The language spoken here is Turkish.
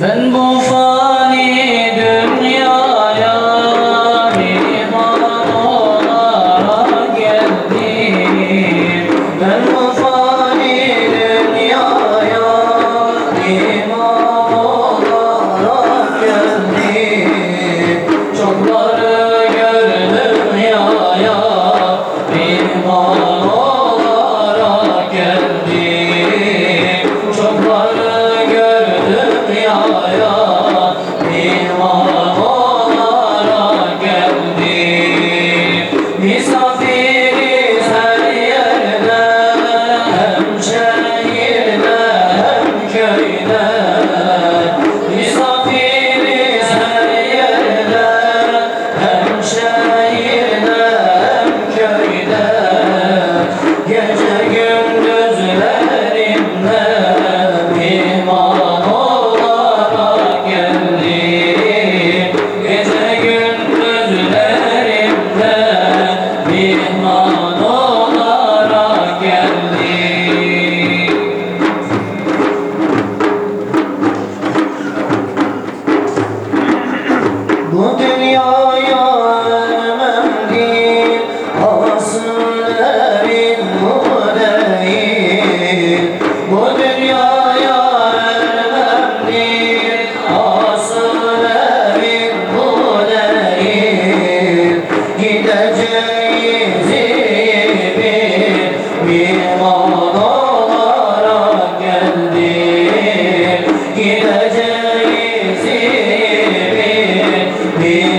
分不分？Gideceğiz bir, bir